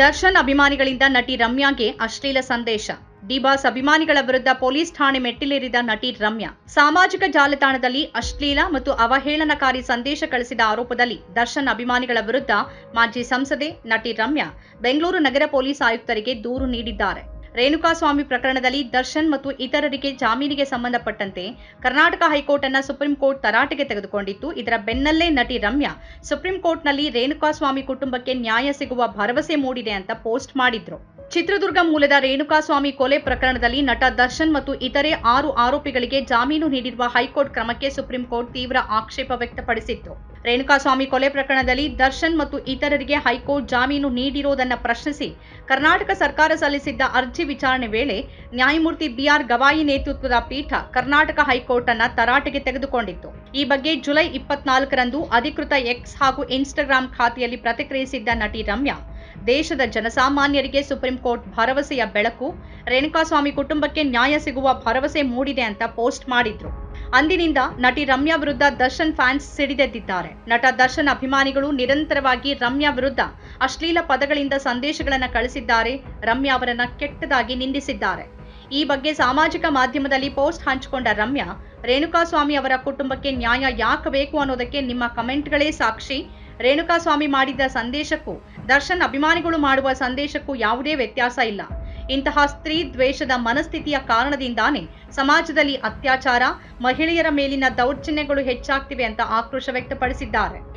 ದರ್ಶನ್ ಅಭಿಮಾನಿಗಳಿಂದ ನಟಿ ರಮ್ಯಾಗೆ ಅಶ್ಲೀಲ ಸಂದೇಶ. ಡಿಬಾಸ್ ಅಭಿಮಾನಿಗಳ ವಿರುದ್ಧ ಪೊಲೀಸ್ ಠಾಣೆ ಮೆಟ್ಟಿಲೇರಿದ ನಟಿ ರಮ್ಯಾ. ಸಾಮಾಜಿಕ ಜಾಲತಾಣದಲ್ಲಿ ಅಶ್ಲೀಲ ಮತ್ತು ಅವಹೇಳನಕಾರಿ ಸಂದೇಶ ಕಳಿಸಿದ ಆರೋಪದಲ್ಲಿ ದರ್ಶನ್ ಅಭಿಮಾನಿಗಳ ವಿರುದ್ಧ ಮಾಜಿ ಸಂಸದೆ ನಟಿ ರಮ್ಯಾ ಬೆಂಗಳೂರು ನಗರ ಪೊಲೀಸ್ ಆಯುಕ್ತರಿಗೆ ದೂರು ನೀಡಿದ್ದಾರೆ. ರೇಣುಕಾಸ್ವಾಮಿ ಪ್ರಕರಣದಲ್ಲಿ ದರ್ಶನ್ ಮತ್ತು ಇತರರಿಗೆ ಜಾಮೀನಿಗೆ ಸಂಬಂಧಪಟ್ಟಂತೆ ಕರ್ನಾಟಕ ಹೈಕೋರ್ಟ್ ಅನ್ನ ಸುಪ್ರೀಂ ಕೋರ್ಟ್ ತರಾಟೆಗೆ ತೆಗೆದುಕೊಂಡಿತ್ತು. ಇದರ ಬೆನ್ನಲ್ಲೇ ನಟಿ ರಮ್ಯಾ, ಸುಪ್ರೀಂ ಕೋರ್ಟ್ನಲ್ಲಿ ರೇಣುಕಾಸ್ವಾಮಿ ಕುಟುಂಬಕ್ಕೆ ನ್ಯಾಯ ಸಿಗುವ ಭರವಸೆ ಮೂಡಿದೆ ಅಂತ ಪೋಸ್ಟ್ ಮಾಡಿದ್ರು. ಚಿತ್ರದುರ್ಗ ಮೂಲದ ರೇಣುಕಾಸ್ವಾಮಿ ಕೊಲೆ ಪ್ರಕರಣದಲ್ಲಿ ನಟ ದರ್ಶನ್ ಮತ್ತು ಇತರೆ ಆರು ಆರೋಪಿಗಳಿಗೆ ಜಾಮೀನು ನೀಡಿರುವ ಹೈಕೋರ್ಟ್ ಕ್ರಮಕ್ಕೆ ಸುಪ್ರೀಂ ಕೋರ್ಟ್ ತೀವ್ರ ಆಕ್ಷೇಪ ವ್ಯಕ್ತಪಡಿಸಿತ್ತು. ರೇಣುಕಾಸ್ವಾಮಿ ಕೊಲೆ ಪ್ರಕರಣದಲ್ಲಿ ದರ್ಶನ್ ಮತ್ತು ಇತರರಿಗೆ ಹೈಕೋರ್ಟ್ ಜಾಮೀನು ನೀಡಿರೋದನ್ನು ಪ್ರಶ್ನಿಸಿ ಕರ್ನಾಟಕ ಸರ್ಕಾರ ಸಲ್ಲಿಸಿದ್ದ ಅರ್ಜಿ ವಿಚಾರಣೆ ವೇಳೆ ನ್ಯಾಯಮೂರ್ತಿ ಬಿಆರ್ ಗವಾಯಿ ನೇತೃತ್ವದ ಪೀಠ ಕರ್ನಾಟಕ ಹೈಕೋರ್ಟ್ ಅನ್ನು ತರಾಟೆಗೆ ತೆಗೆದುಕೊಂಡಿತ್ತು. ಈ ಬಗ್ಗೆ ಜುಲೈ ಇಪ್ಪತ್ನಾಲ್ಕರಂದು ಅಧಿಕೃತ ಎಕ್ಸ್ ಹಾಗೂ ಇನ್ಸ್ಟಾಗ್ರಾಂ ಖಾತೆಯಲ್ಲಿ ಪ್ರತಿಕ್ರಿಯಿಸಿದ್ದ ನಟಿ ರಮ್ಯಾ ದೇಶದ ಜನಸಾಮಾನ್ಯರಿಗೆ ಸುಪ್ರೀಂ ಕೋರ್ಟ್ ಭರವಸೆಯ ಬೆಳಕು, ರೇಣುಕಾಸ್ವಾಮಿ ಕುಟುಂಬಕ್ಕೆ ನ್ಯಾಯ ಸಿಗುವ ಭರವಸೆ ಮೂಡಿದೆ ಅಂತ ಪೋಸ್ಟ್ ಮಾಡಿದ್ರು. ಅಂದಿನಿಂದ ನಟಿ ರಮ್ಯಾ ವಿರುದ್ಧ ದರ್ಶನ್ ಫ್ಯಾನ್ಸ್ ಸಿಡಿದೆದ್ದಿದ್ದಾರೆ. ನಟ ದರ್ಶನ್ ಅಭಿಮಾನಿಗಳು ನಿರಂತರವಾಗಿ ರಮ್ಯಾ ವಿರುದ್ಧ ಅಶ್ಲೀಲ ಪದಗಳಿಂದ ಸಂದೇಶಗಳನ್ನು ಕಳಿಸಿದ್ದಾರೆ. ರಮ್ಯಾ ಅವರನ್ನ ಕೆಟ್ಟದಾಗಿ ನಿಂದಿಸಿದ್ದಾರೆ. ಈ ಬಗ್ಗೆ ಸಾಮಾಜಿಕ ಮಾಧ್ಯಮದಲ್ಲಿ ಪೋಸ್ಟ್ ಹಂಚಿಕೊಂಡ ರಮ್ಯಾ ರೇಣುಕಾಸ್ವಾಮಿ ಅವರ ಕುಟುಂಬಕ್ಕೆ ನ್ಯಾಯ ಯಾಕೆ ಬೇಕು ಅನ್ನೋದಕ್ಕೆ ನಿಮ್ಮ ಕಮೆಂಟ್ಗಳೇ ಸಾಕ್ಷಿ. ರೇಣುಕಾಸ್ವಾಮಿ ಮಾಡಿದ ಸಂದೇಶಕ್ಕೂ, ದರ್ಶನ್ ಅಭಿಮಾನಿಗಳು ಮಾಡುವ ಸಂದೇಶಕ್ಕೂ ಯಾವುದೇ ವ್ಯತ್ಯಾಸ ಇಲ್ಲ. ಇಂತಹ ಸ್ತ್ರೀ ದ್ವೇಷದ ಮನಸ್ಥಿತಿಯ ಕಾರಣದಿಂದಾನೇ ಸಮಾಜದಲ್ಲಿ ಅತ್ಯಾಚಾರ, ಮಹಿಳೆಯರ ಮೇಲಿನ ದೌರ್ಜನ್ಯಗಳು ಹೆಚ್ಚಾಗ್ತಿವೆ ಅಂತ ಆಕ್ರೋಶ ವ್ಯಕ್ತಪಡಿಸಿದ್ದಾರೆ.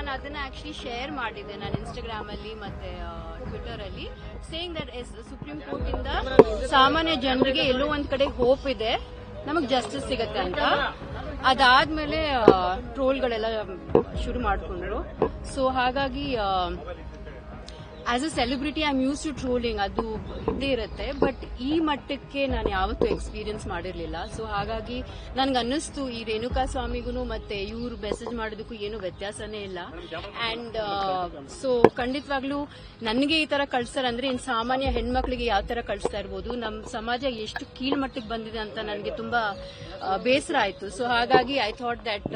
ನಾನು ಅದನ್ನ ಆಕ್ಚುಲಿ ಶೇರ್ ಮಾಡಿದ್ದೆ ನಾನು ಇನ್ಸ್ಟಾಗ್ರಾಮ್ ಅಲ್ಲಿ ಮತ್ತೆ ಟ್ವಿಟರ್ ಅಲ್ಲಿ saying that yes supreme court ಇಂದ ಸಾಮಾನ್ಯ ಜನರಿಗೆ ಎಲ್ಲೋ ಒಂದ್ ಕಡೆ ಹೋಪ್ ಇದೆ, ನಮಗ್ ಜಸ್ಟಿಸ್ ಸಿಗತ್ತೆ ಅಂತ. ಅದಾದ್ಮೇಲೆ ಟ್ರೋಲ್ಗಳೆಲ್ಲ ಶುರು ಮಾಡ್ಕೊಂಡ್ರು. ಸೊ ಹಾಗಾಗಿ as a celebrity I use to trolling ಅದು ಇದ್ದೇ ಇರುತ್ತೆ. ಬಟ್ ಈ ಮಟ್ಟಕ್ಕೆ ನಾನು ಯಾವತ್ತೂ ಎಕ್ಸ್ಪೀರಿಯನ್ಸ್ ಮಾಡಿರಲಿಲ್ಲ. ಸೊ ಹಾಗಾಗಿ ನನ್ಗೆ ಅನ್ನಿಸ್ತು ಈ ರೇಣುಕಾ ಸ್ವಾಮಿಗೂ ಮತ್ತೆ ಇವ್ರು ಮೆಸೇಜ್ ಮಾಡೋದಕ್ಕೂ ಏನು ವ್ಯತ್ಯಾಸನೇ ಇಲ್ಲ. ಅಂಡ್ ಸೊ ಖಂಡಿತವಾಗ್ಲೂ ನನಗೆ ಈ ತರ ಕಳ್ಸ್ತಾರೆ ಅಂದ್ರೆ ಇನ್ ಸಾಮಾನ್ಯ ಹೆಣ್ಮಕ್ಳಿಗೆ ಯಾವ ತರ ಕಳಿಸ್ತಾ ಇರ್ಬೋದು. ನಮ್ಮ ಸಮಾಜ ಎಷ್ಟು ಕೀಳ್ಮಟ್ಟಕ್ಕೆ ಬಂದಿದೆ ಅಂತ ನನಗೆ ತುಂಬಾ ಬೇಸರ ಆಯ್ತು. ಸೊ ಹಾಗಾಗಿ ಐ ಥಾಟ್ ದಟ್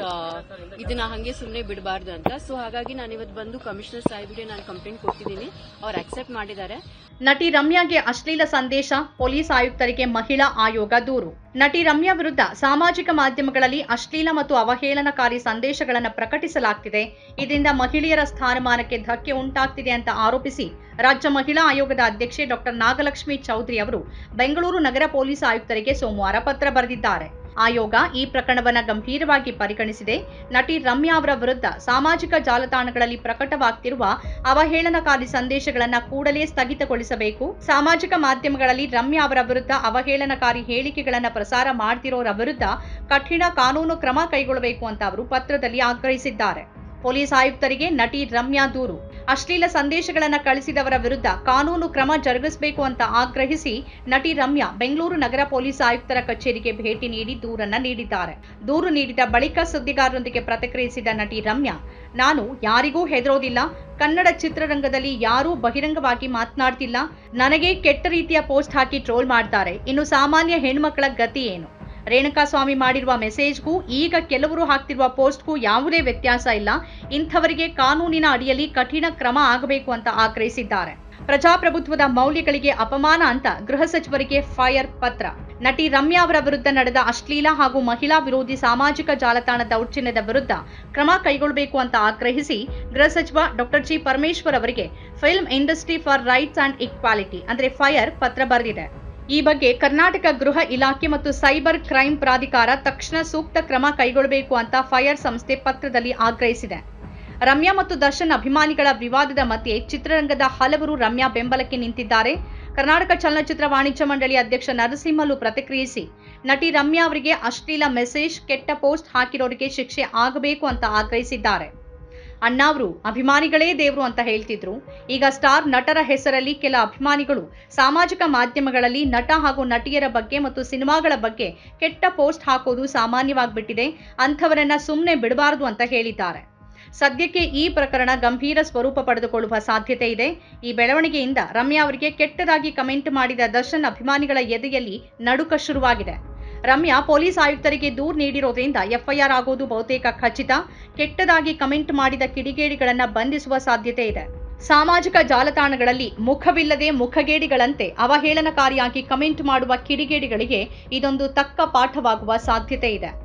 ಇದನ್ನ ಹಂಗೆ ಸುಮ್ಮನೆ ಬಿಡಬಾರ್ದು ಅಂತ. ಸೊ ಹಾಗಾಗಿ ನಾನು ಇವತ್ತು ಬಂದು ಕಮಿಷನರ್ ಸಾಹೇಬ್ಗೆ ನಾನು ಕಂಪ್ಲೇಂಟ್ ಕೊಟ್ಟಿದ್ದೀನಿ. ಅವ್ರು ಅಕ್ಸೆಪ್ಟ್ ಮಾಡಿದ್ದಾರೆ. ನಟಿ ರಮ್ಯಾಗೆ ಅಶ್ಲೀಲ ಸಂದೇಶ, ಪೊಲೀಸ್ ಆಯುಕ್ತರಿಗೆ ಮಹಿಳಾ ಆಯೋಗ ದೂರು. ನಟಿ ರಮ್ಯಾ ವಿರುದ್ಧ ಸಾಮಾಜಿಕ ಮಾಧ್ಯಮಗಳಲ್ಲಿ ಅಶ್ಲೀಲ ಮತ್ತು ಅವಹೇಳನಕಾರಿ ಸಂದೇಶಗಳನ್ನು ಪ್ರಕಟಿಸಲಾಗ್ತಿದೆ. ಇದರಿಂದ ಮಹಿಳೆಯರ ಸ್ಥಾನಮಾನಕ್ಕೆ ಧಕ್ಕೆ ಉಂಟಾಗ್ತಿದೆ ಅಂತ ಆರೋಪಿಸಿ ರಾಜ್ಯ ಮಹಿಳಾ ಆಯೋಗದ ಅಧ್ಯಕ್ಷೆ ಡಾಕ್ಟರ್ ನಾಗಲಕ್ಷ್ಮಿ ಚೌಧರಿ ಅವರು ಬೆಂಗಳೂರು ನಗರ ಪೊಲೀಸ್ ಆಯುಕ್ತರಿಗೆ ಸೋಮವಾರ ಪತ್ರ ಬರೆದಿದ್ದಾರೆ. ಆಯೋಗ ಈ ಪ್ರಕರಣವನ್ನು ಗಂಭೀರವಾಗಿ ಪರಿಗಣಿಸಿದೆ. ನಟಿ ರಮ್ಯಾ ಅವರ ವಿರುದ್ಧ ಸಾಮಾಜಿಕ ಜಾಲತಾಣಗಳಲ್ಲಿ ಪ್ರಕಟವಾಗ್ತಿರುವ ಅವಹೇಳನಕಾರಿ ಸಂದೇಶಗಳನ್ನು ಕೂಡಲೇ ಸ್ಥಗಿತಗೊಳಿಸಬೇಕು. ಸಾಮಾಜಿಕ ಮಾಧ್ಯಮಗಳಲ್ಲಿ ರಮ್ಯಾ ಅವರ ವಿರುದ್ಧ ಅವಹೇಳನಕಾರಿ ಹೇಳಿಕೆಗಳನ್ನು ಪ್ರಸಾರ ಮಾಡ್ತಿರೋರ ವಿರುದ್ಧ ಕಠಿಣ ಕಾನೂನು ಕ್ರಮ ಕೈಗೊಳ್ಳಬೇಕು ಅಂತ ಅವರು ಪತ್ರದಲ್ಲಿ ಆಗ್ರಹಿಸಿದ್ದಾರೆ. ಪೊಲೀಸ್ ಆಯುಕ್ತರಿಗೆ ನಟಿ ರಮ್ಯಾ ದೂರು. ಅಶ್ಲೀಲ ಸಂದೇಶಗಳನ್ನು ಕಳಿಸಿದವರ ವಿರುದ್ಧ ಕಾನೂನು ಕ್ರಮ ಜರುಗಿಸಬೇಕು ಅಂತ ಆಗ್ರಹಿಸಿ ನಟಿ ರಮ್ಯಾ ಬೆಂಗಳೂರು ನಗರ ಪೊಲೀಸ್ ಆಯುಕ್ತರ ಕಚೇರಿಗೆ ಭೇಟಿ ನೀಡಿ ದೂರನ್ನ ನೀಡಿದ್ದಾರೆ. ದೂರು ನೀಡಿದ ಬಳಿಕ ಸುದ್ದಿಗಾರರೊಂದಿಗೆ ಪ್ರತಿಕ್ರಿಯಿಸಿದ ನಟಿ ರಮ್ಯಾ, ನಾನು ಯಾರಿಗೂ ಹೆದರೋದಿಲ್ಲ. ಕನ್ನಡ ಚಿತ್ರರಂಗದಲ್ಲಿ ಯಾರೂ ಬಹಿರಂಗವಾಗಿ ಮಾತನಾಡ್ತಿಲ್ಲ. ನನಗೆ ಕೆಟ್ಟ ರೀತಿಯ ಪೋಸ್ಟ್ ಹಾಕಿ ಟ್ರೋಲ್ ಮಾಡ್ತಾರೆ. ಇನ್ನು ಸಾಮಾನ್ಯ ಹೆಣ್ಮಕ್ಳ ಗತಿ ಏನು? ರೇಣುಕಾಸ್ವಾಮಿ ಮಾಡಿರುವ ಮೆಸೇಜ್ಗೂ ಈಗ ಕೆಲವರು ಹಾಕ್ತಿರುವ ಪೋಸ್ಟ್ಗೂ ಯಾವುದೇ ವ್ಯತ್ಯಾಸ ಇಲ್ಲ. ಇಂಥವರಿಗೆ ಕಾನೂನಿನ ಅಡಿಯಲ್ಲಿ ಕಠಿಣ ಕ್ರಮ ಆಗಬೇಕು ಅಂತ ಆಗ್ರಹಿಸಿದ್ದಾರೆ. ಪ್ರಜಾಪ್ರಭುತ್ವದ ಮೌಲ್ಯಗಳಿಗೆ ಅಪಮಾನ ಅಂತ ಗೃಹ ಸಚಿವರಿಗೆ ಫೈರ್ ಪತ್ರ. ನಟಿ ರಮ್ಯಾ ಅವರ ವಿರುದ್ಧ ನಡೆದ ಅಶ್ಲೀಲ ಹಾಗೂ ಮಹಿಳಾ ವಿರೋಧಿ ಸಾಮಾಜಿಕ ಜಾಲತಾಣ ದೌರ್ಜನ್ಯದ ವಿರುದ್ಧ ಕ್ರಮ ಕೈಗೊಳ್ಳಬೇಕು ಅಂತ ಆಗ್ರಹಿಸಿ ಗೃಹ ಸಚಿವ ಡಾಕ್ಟರ್ ಜಿ ಪರಮೇಶ್ವರ್ ಅವರಿಗೆ film industry for rights and equality ಅಂದ್ರೆ ಫೈರ್ ಪತ್ರ ಬರೆದಿದೆ. ಈ ಬಗ್ಗೆ ಕರ್ನಾಟಕ ಗೃಹ ಇಲಾಖೆ ಮತ್ತು ಸೈಬರ್ ಕ್ರೈಂ ಪ್ರಾಧಿಕಾರ ತಕ್ಷಣ ಸೂಕ್ತ ಕ್ರಮ ಕೈಗೊಳ್ಳಬೇಕು ಅಂತ ಫೈರ್ ಸಂಸ್ಥೆ ಪತ್ರದಲ್ಲಿ ಆಗ್ರಹಿಸಿದೆ. ರಮ್ಯಾ ಮತ್ತು ದರ್ಶನ್ ಅಭಿಮಾನಿಗಳ ವಿವಾದದ ಮಧ್ಯೆ ಚಿತ್ರರಂಗದ ಹಲವರು ರಮ್ಯಾ ಬೆಂಬಲಕ್ಕೆ ನಿಂತಿದ್ದಾರೆ. ಕರ್ನಾಟಕ ಚಲನಚಿತ್ರ ವಾಣಿಜ್ಯ ಮಂಡಳಿ ಅಧ್ಯಕ್ಷ ನರಸಿಂಹಲು ಪ್ರತಿಕ್ರಿಯಿಸಿ, ನಟಿ ರಮ್ಯಾ ಅವರಿಗೆ ಅಶ್ಲೀಲ ಮೆಸೇಜ್, ಕೆಟ್ಟ ಪೋಸ್ಟ್ ಹಾಕಿರೋರಿಗೆ ಶಿಕ್ಷೆ ಆಗಬೇಕು ಅಂತ ಆಗ್ರಹಿಸಿದ್ದಾರೆ. ಅಣ್ಣಾವ್ರು ಅಭಿಮಾನಿಗಳೇ ದೇವ್ರು ಅಂತ ಹೇಳ್ತಿದ್ರು. ಈಗ ಸ್ಟಾರ್ ನಟರ ಹೆಸರಲ್ಲಿ ಕೆಲ ಅಭಿಮಾನಿಗಳು ಸಾಮಾಜಿಕ ಮಾಧ್ಯಮಗಳಲ್ಲಿ ನಟ ಹಾಗೂ ನಟಿಯರ ಬಗ್ಗೆ ಮತ್ತು ಸಿನಿಮಾಗಳ ಬಗ್ಗೆ ಕೆಟ್ಟ ಪೋಸ್ಟ್ ಹಾಕೋದು ಸಾಮಾನ್ಯವಾಗ್ಬಿಟ್ಟಿದೆ. ಅಂಥವರನ್ನ ಸುಮ್ಮನೆ ಬಿಡಬಾರದು ಅಂತ ಹೇಳಿದ್ದಾರೆ. ಸದ್ಯಕ್ಕೆ ಈ ಪ್ರಕರಣ ಗಂಭೀರ ಸ್ವರೂಪ ಪಡೆದುಕೊಳ್ಳುವ ಸಾಧ್ಯತೆ ಇದೆ. ಈ ಬೆಳವಣಿಗೆಯಿಂದ ರಮ್ಯಾ ಅವರಿಗೆ ಕೆಟ್ಟದಾಗಿ ಕಮೆಂಟ್ ಮಾಡಿದ ದರ್ಶನ್ ಅಭಿಮಾನಿಗಳ ಎದೆಯಲ್ಲಿ ನಡುಕ ಶುರುವಾಗಿದೆ. ರಮ್ಯಾ ಪೊಲೀಸ್ ಆಯುಕ್ತರಿಗೆ ದೂರು ನೀಡಿರೋದ್ರಿಂದ ಎಫ್ಐಆರ್ ಆಗೋದು ಬಹುತೇಕ ಖಚಿತ. ಕೆಟ್ಟದಾಗಿ ಕಮೆಂಟ್ ಮಾಡಿದ ಕಿಡಿಗೇಡಿಗಳನ್ನ ಬಂಧಿಸುವ ಸಾಧ್ಯತೆ ಇದೆ. ಸಾಮಾಜಿಕ ಜಾಲತಾಣಗಳಲ್ಲಿ ಮುಖವಿಲ್ಲದೆ ಮುಖಗೇಡಿಗಳಂತೆ ಅವಹೇಳನಕಾರಿಯಾಗಿ ಕಮೆಂಟ್ ಮಾಡುವ ಕಿಡಿಗೇಡಿಗಳಿಗೆ ಇದೊಂದು ತಕ್ಕ ಪಾಠವಾಗುವ ಸಾಧ್ಯತೆ ಇದೆ.